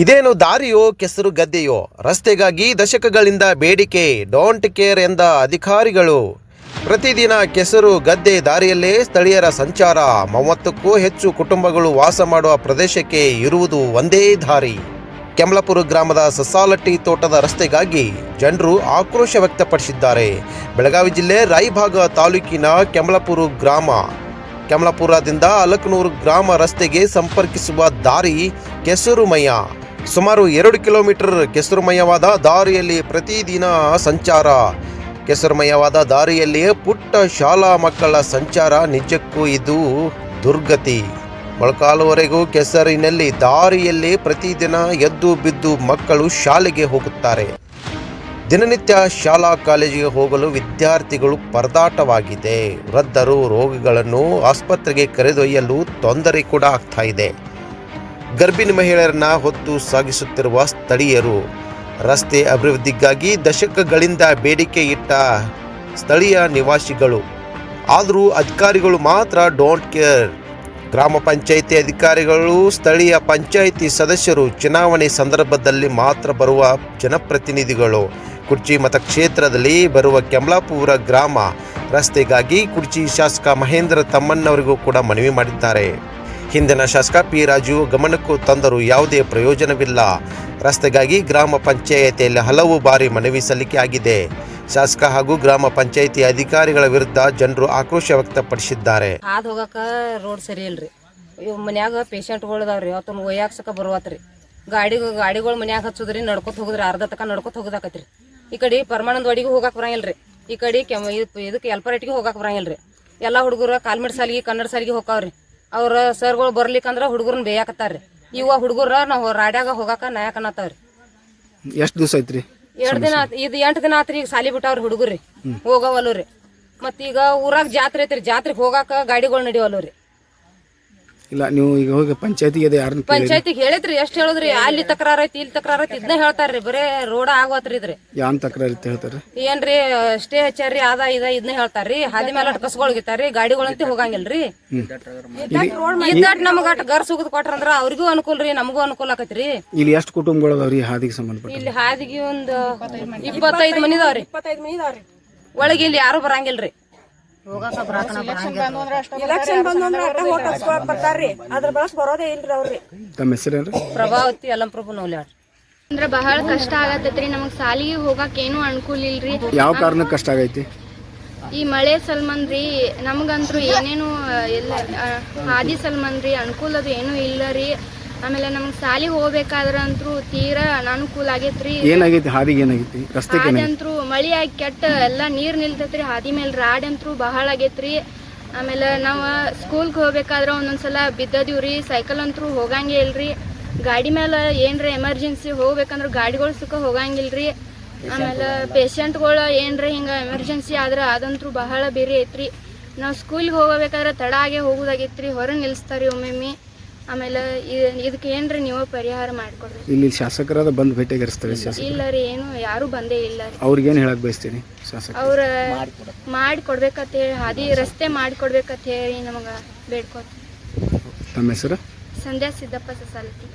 ಇದೇನು ದಾರಿಯೋ, ಕೆಸರು ಗದ್ದೆಯೋ? ರಸ್ತೆಗಾಗಿ ದಶಕಗಳಿಂದ ಬೇಡಿಕೆ ಡೋಂಟ್ ಕೇರ್ ಎಂದ ಅಧಿಕಾರಿಗಳು. ಪ್ರತಿದಿನ ಕೆಸರು ಗದ್ದೆ ದಾರಿಯಲ್ಲೇ ಸ್ಥಳೀಯರ ಸಂಚಾರ. ಮೂವತ್ತಕ್ಕೂ ಹೆಚ್ಚು ಕುಟುಂಬಗಳು ವಾಸ ಮಾಡುವ ಪ್ರದೇಶಕ್ಕೆ ಇರುವುದು ಒಂದೇ ದಾರಿ. ಕೆಮ್ಲಪುರ ಗ್ರಾಮದ ಸಸಾಲಟ್ಟಿ ತೋಟದ ರಸ್ತೆಗಾಗಿ ಜನರು ಆಕ್ರೋಶ ವ್ಯಕ್ತಪಡಿಸಿದ್ದಾರೆ. ಬೆಳಗಾವಿ ಜಿಲ್ಲೆ ರಾಯಭಾಗ ತಾಲೂಕಿನ ಕೆಮ್ಲಪುರ ಗ್ರಾಮ. ಕೆಮ್ಲಪುರದಿಂದ ಅಲಕನೂರು ಗ್ರಾಮ ರಸ್ತೆಗೆ ಸಂಪರ್ಕಿಸುವ ದಾರಿ ಕೆಸರುಮಯ. ಸುಮಾರು ಎರಡು ಕಿಲೋಮೀಟರ್ ಕೆಸರುಮಯವಾದ ದಾರಿಯಲ್ಲಿ ಪ್ರತಿದಿನ ಸಂಚಾರ. ಕೆಸರುಮಯವಾದ ದಾರಿಯಲ್ಲಿಯೇ ಪುಟ್ಟ ಶಾಲಾ ಮಕ್ಕಳ ಸಂಚಾರ ನಿಜಕ್ಕೂ ಇದು ದುರ್ಗತಿ. ಮೊಳಕಾಲುವರೆಗೂ ಕೆಸರಿನಲ್ಲಿ ದಾರಿಯಲ್ಲಿ ಪ್ರತಿದಿನ ಎದ್ದು ಬಿದ್ದು ಮಕ್ಕಳು ಶಾಲೆಗೆ ಹೋಗುತ್ತಾರೆ. ದಿನನಿತ್ಯ ಶಾಲಾ ಕಾಲೇಜಿಗೆ ಹೋಗಲು ವಿದ್ಯಾರ್ಥಿಗಳು ಪರದಾಟವಾಗಿದೆ. ವೃದ್ಧರು ರೋಗಿಗಳನ್ನು ಆಸ್ಪತ್ರೆಗೆ ಕರೆದೊಯ್ಯಲು ತೊಂದರೆ ಕೂಡ ಆಗ್ತಾ ಇದೆ. ಗರ್ಭಿಣಿ ಮಹಿಳೆಯರನ್ನ ಹೊತ್ತು ಸಾಗಿಸುತ್ತಿರುವ ಸ್ಥಳೀಯರು ರಸ್ತೆ ಅಭಿವೃದ್ಧಿಗಾಗಿ ದಶಕಗಳಿಂದ ಬೇಡಿಕೆ ಇಟ್ಟ ಸ್ಥಳೀಯ ನಿವಾಸಿಗಳು. ಆದರೂ ಅಧಿಕಾರಿಗಳು ಮಾತ್ರ ಡೋಂಟ್ ಕೇರ್ ಗ್ರಾಮ ಪಂಚಾಯಿತಿ ಅಧಿಕಾರಿಗಳು, ಸ್ಥಳೀಯ ಪಂಚಾಯಿತಿ ಸದಸ್ಯರು ಚುನಾವಣೆ ಸಂದರ್ಭದಲ್ಲಿ ಮಾತ್ರ ಬರುವ ಜನಪ್ರತಿನಿಧಿಗಳು. ಕುರ್ಚಿ ಮತಕ್ಷೇತ್ರದಲ್ಲಿ ಬರುವ ಕೆಮ್ಲಾಪುರ ಗ್ರಾಮ ರಸ್ತೆಗಾಗಿ ಕುರ್ಚಿ ಶಾಸಕ ಮಹೇಂದ್ರ ತಮ್ಮಣ್ಣವರಿಗೂ ಕೂಡ ಮನವಿ ಮಾಡಿದ್ದಾರೆ. ಹಿಂದಿನ ಶಾಸಕ ಪಿ ರಾಜು ಗಮನಕ್ಕೂ ತಂದರೂ ಯಾವುದೇ ಪ್ರಯೋಜನವಿಲ್ಲ. ರಸ್ತೆಗಾಗಿ ಗ್ರಾಮ ಪಂಚಾಯಿತಿಯಲ್ಲಿ ಹಲವು ಬಾರಿ ಮನವಿ ಸಲ್ಲಿಕೆ ಆಗಿದೆ ಶಾಸಕ ಹಾಗೂ ಗ್ರಾಮ ಪಂಚಾಯಿತಿ ಅಧಿಕಾರಿಗಳ ವಿರುದ್ಧ ಜನರು ಆಕ್ರೋಶ ವ್ಯಕ್ತಪಡಿಸಿದ್ದಾರೆ. ಹಾದು ಹೋಗಾಕ ರೋಡ್ ಸರಿ ಇಲ್ರಿ. ಇವ್ ಮನ್ಯಾಗ ಪೇಷಂಟ್ಗಳು ಅದಾವ್ರಿ ಅವತ್ತನ್ನ ಒಯ್ಯಾಕ್ಸಕ ಬರುವತ್ರಿ. ಗಾಡಿ, ಗಾಡಿಗಳು ಮನ್ಯಾಗ ಹಚ್ಚುದ್ರಿ, ನಡ್ಕೊತ ಹೋಗುದ್ರಿ, ಅರ್ಧ ತಕ ನಡ್ಕೊತ ಹೋಗುದಾಕತ್ರಿ. ಈ ಕಡೆ ಪರಮಾನಂದ ವಾಡಿಗೂ ಹೋಗಾಕ ಬರಂಗಿಲ್ರಿ. ಈ ಕಡೆ ಕೆಮ್, ಇದ್- ಇದಕ್ಕೆ ಎಲ್ಪರೇಟ್ಗೆ ಹೋಗಾಕ ಬರಂಗಿಲ್ರಿ. ಎಲ್ಲ ಹುಡುಗರು ಕಾಲ್ಮಿಡ್ ಸಾಲಿಗೆ, ಕನ್ನಡ ಸಾಲಿಗೆ ಹೋಗಾವ್ರಿ ಅವ್ರ ಸರ್ಗಳು ಬರ್ಲಿಕ್ಕಂದ್ರ ಹುಡುಗರನ್ನ ಬೇಯಾಕತ್ತಾರ್ರಿ. ಇವ ಹುಡುಗರ ನಾವು ರಾಡ್ಯಾಗ ಹೋಗಾಕ ನಾಯಕ ಅನ್ನತ್ತಾವ್ರಿ ಎಷ್ಟು ದಿವಸ ಐತ್ರಿ ಎರಡ್ ದಿನ ಇದು ಎಂಟು ದಿನ ಆತ್ರಿ ಈಗ ಸಾಲಿ ಬಿಟ್ಟಾವ್ರಿ ಹುಡುಗರ್ರಿ. ಹೋಗವಲ್ಲು ಮತ್ತೀಗ ಊರಾಗ ಜಾತ್ರೆ ಐತ್ರಿ. ಜಾತ್ರೆಗೆ ಹೋಗಾಕ ಗಾಡಿಗಳು ನಡೆಯವಲ್ಲ ರೀ ಇಲ್ಲ ನೀವು ಈಗ ಹೋಗಿ ಪಂಚಾಯತಿಗೆ ಅದೇ ಯಾರನ್ನ ಪಂಚಾಯತಿಗೆ ಹೇಳಿದ್ರಿ ಎಷ್ಟು ಹೇಳಿದ್ರಿ? ಅಲ್ಲಿ ತಕರಾರ ಐತಿ ಇಲ್ಲಿ ತಕರಾರ ಐತಿ ಇದನ್ನ ಹೇಳ್ತಾರ್ರಿ ಬರೇ ರೋಡ ಆಗೋತ್ರಿ ಇದ್ರಿ. ಯಾನ್ ತಕರಾರು ಅಂತ ಹೇಳ್ತಾರೆ ಏನ್ರಿ ಸ್ಟೇ ಹಚ್ಚಾರ್ರಿ ಅದ ಇದ ಇದನ್ನ ಹೇಳ್ತಾರ್ರಿ. ಹಾದಿ ಮೇಲೆ ಕಸ್ಕೊಳಗಿತ್ತಾರ್ರಿ ಗಾಡಿಗಳಂತೆ ಹೋಗಂಗಿಲ್ರಿ. ಇದ್ದಾಟ್ ನಮಗ ಅಟ್ ಗರ್ ಸುಗದ್ ಕೊಟ್ರಂದ್ರ ಅವ್ರಿಗೂ ಅನುಕೂಲ ರೀ ನಮಗೂ ಅನುಕೂಲ ಆಕತ್ರಿ. ಇಲ್ಲಿ ಎಷ್ಟು ಕುಟುಂಬಗಳು ಅದಾವ್ರಿ ಹಾದಿಗೆ ಸಂಬಂಧಪಟ್ಟ ಇಲ್ಲಿ ಹಾದಿಗೆ ಒಂದು ಇಪ್ಪತ್ತೈದು ಮನಿ ಇದಾವ್ರಿ ಒಳಗೆ ಇಲ್ಲಿ ಯಾರು ಬರಂಗಿಲ್ರಿ. ಎಲೆಕ್ಷನ್ ಬಂದು ಅಂದ್ರೆ ಅಟ್ಟ ಹೋಟ್ ಹಚ್ಕೊಳಕ್ ಬರ್ತಾರ್ರಿ. ಅದ್ರ ಬಳಸ್ ಬರೋದೇ ಇಲ್ರಿ ಅವ್ರಿ. ತಮ್ಮ ಹೆಸರೇನ್ರಿ ಪ್ರಭಾವತಿ ಅಲಂಪ್ರಭು ನೌಲ್ಯಾಡ್ ಅಂದ್ರೆ ಬಹಳ ಕಷ್ಟ ಆಗತ್ತೈತ್ರಿ ನಮಗ್ ಸಾಲಿಗೆ ಹೋಗಾಕ ಏನು ಅನುಕೂಲ ಇಲ್ರಿ. ಯಾವ ಕಾರಣಕ್ಕೆ ಕಷ್ಟ ಆಗೈತಿ? ಈ ಮಳೆ ಸಲ್ಮಾನ್ ರೀ ನಮ್ಗಂತೂ ಏನೇನು ಎಲ್ಲ ಹಾದಿ ಹಾದಿ ರೀ ಅನುಕೂಲ ಅದು ಏನೂ ಇಲ್ಲ ರೀ. ಆಮೇಲೆ ನಮ್ಗೆ ಸಾಲಿ ಹೋಗ್ಬೇಕಾದ್ರ ಅಂತೂ ತೀರಾ ಅನಾನುಕೂಲ ಆಗೇತ್ರಿ. ಏನಾಗೈತಿ? ಹಾದಿಗೆ ಏನಾಗೈತಿ? ರಸ್ತೆಗೆ ಏನಾಗೈತಿ? ಅಂತೂ ಮಳಿ ಆಗಿ ಕೆಟ್ಟ ಎಲ್ಲ ನೀರು ನಿಲ್ತೈತ್ರಿ, ಹಾದಿ ಮೇಲೆ ರಾಡ್ ಅಂತೂ ಬಹಳ ಆಗೈತ್ರಿ. ಆಮೇಲೆ ನಾವು ಸ್ಕೂಲ್ಗೆ ಹೋಗ್ಬೇಕಾದ್ರೆ ಒಂದೊಂದ್ಸಲ ಬಿದ್ದದಿವ್ರಿ ಸೈಕಲ್ ಅಂತೂ ಹೋಗಂಗೆ ಇಲ್ರಿ. ಗಾಡಿ ಮೇಲೆ ಏನ್ರ ಎಮರ್ಜೆನ್ಸಿ ಹೋಗ್ಬೇಕಂದ್ರೆ ಗಾಡಿಗಳು ಸುಖ ಹೋಗಂಗಿಲ್ರಿ. ಆಮೇಲೆ ಪೇಷಂಟ್ಗಳು ಏನ್ರ ಹಿಂಗೆ ಎಮರ್ಜೆನ್ಸಿ ಆದ್ರೆ ಅದಂತೂ ಬಹಳ ಬೇರೆ ಐತ್ರಿ. ನಾವು ಸ್ಕೂಲ್ಗೆ ಹೋಗಬೇಕಾದ್ರೆ ತಡ ಆಗೇ ಹೋಗೋದಾಗೈತ್ರಿ, ಹೊರ ನಿಲ್ಲಿಸ್ತಾರಿ ಒಮ್ಮೊಮ್ಮೆ. ಆಮೇಲೆ ಇದಕ್ಕೆ ಏನ್ರಿ ನೀವು ಪರಿಹಾರ ಮಾಡಿಕೊಡ್ರಿ? ಇಲ್ಲಿ ಶಾಸಕರಾದ ಬಂದು ಭೇಟಿ ಶಾಸಕ ಇಲ್ಲ ರೀ ಏನು ಯಾರು ಬಂದೇ ಇಲ್ಲ ರೀ. ಅವ್ರಿಗೇನು ಹೇಳಕ್ ಬಯಸ್ತೀನಿ ಶಾಸಕ ಅವ್ರ ಮಾಡಿ ಕೊಡ್ಬೇಕಂತ ಹೇಳಿ ಹಾದಿ ರಸ್ತೆ ಮಾಡಿ ಕೊಡ್ಬೇಕಂತ ಹೇಳಿ ನಮಗೆ ಬೇಡ್ಕೊತ ತಮ್ಮ ಹೆಸರು? ಸಂಧ್ಯಾ ಸಿದ್ದಪ್ಪ ಸಸಾಲತಿ